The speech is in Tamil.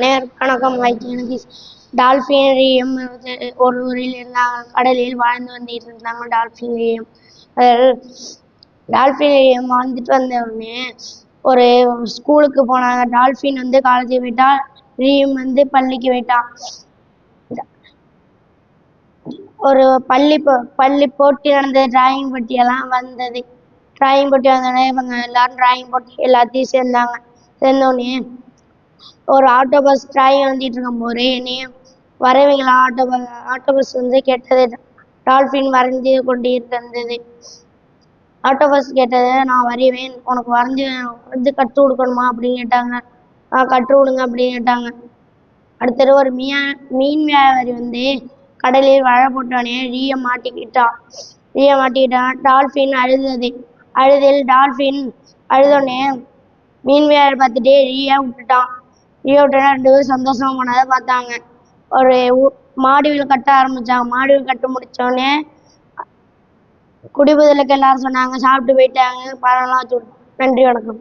வணக்கம் எனக்கு டால்பின் ரீயம் ஒரு ஊரில் இருந்தாங்க கடலில் வாழ்ந்து வந்துட்டு இருந்தாங்க டால்ஃபின் ரீயம் டால்ஃபின் ரீயம் வாழ்ந்துட்டு வந்த உடனே ஒரு ஸ்கூலுக்கு போனாங்க. டால்ஃபின் வந்து காலேஜுக்கு போயிட்டா ரீயம் வந்து பள்ளிக்கு போயிட்டான். ஒரு பள்ளி போ பள்ளி போட்டி நடந்தது. டிராயிங் போட்டியெல்லாம் வந்தது. டிராயிங் போட்டி வந்தோடனே இவங்க எல்லாரும் டிராயிங் போட்டி எல்லாத்தையும் சேர்ந்தாங்க. சேர்ந்தோடனே ஒரு ஆட்டோ பஸ் டிராயிங் வந்துட்டு இருக்கும் போது என்னையும் வரைவீங்களா ஆட்டோ பஸ் ஆட்டோ பஸ் வந்து கேட்டது டால்ஃபின் வரைஞ்சு கொண்டு இருந்தது ஆட்டோ பஸ் கேட்டது நான் வரைவேன் உனக்கு வரைஞ்சு வரைஞ்சு கற்றுக் கொடுக்கணுமா? அப்படின்னு கேட்டாங்க. ஆ கற்று கொடுங்க அப்படின்னு கேட்டாங்க. அடுத்தது ஒரு மீன் மீன் வியாபாரி வந்து கடலில் வழ போட்டோடனே ரீய மாட்டிக்கிட்டான். ரீய மாட்டிக்கிட்டான். டால்ஃபின் அழுதது. அழுதில் டால்ஃபின் அழுதோடனே மீன் வியாபாரி பார்த்துட்டு ரீயை விட்டுட்டான். ரீயை ரெண்டு பேரும் சந்தோஷமா போனதை பார்த்தாங்க. ஒரு மாடி வீடு கட்ட ஆரம்பிச்சாங்க. மாடி வீடு கட்ட முடித்தோடனே குடிபுதலுக்கு எல்லாரும் சொன்னாங்க சாப்பிட்டு போயிட்டாங்க பழம்லாம் வச்சு நன்றி வணக்கம்.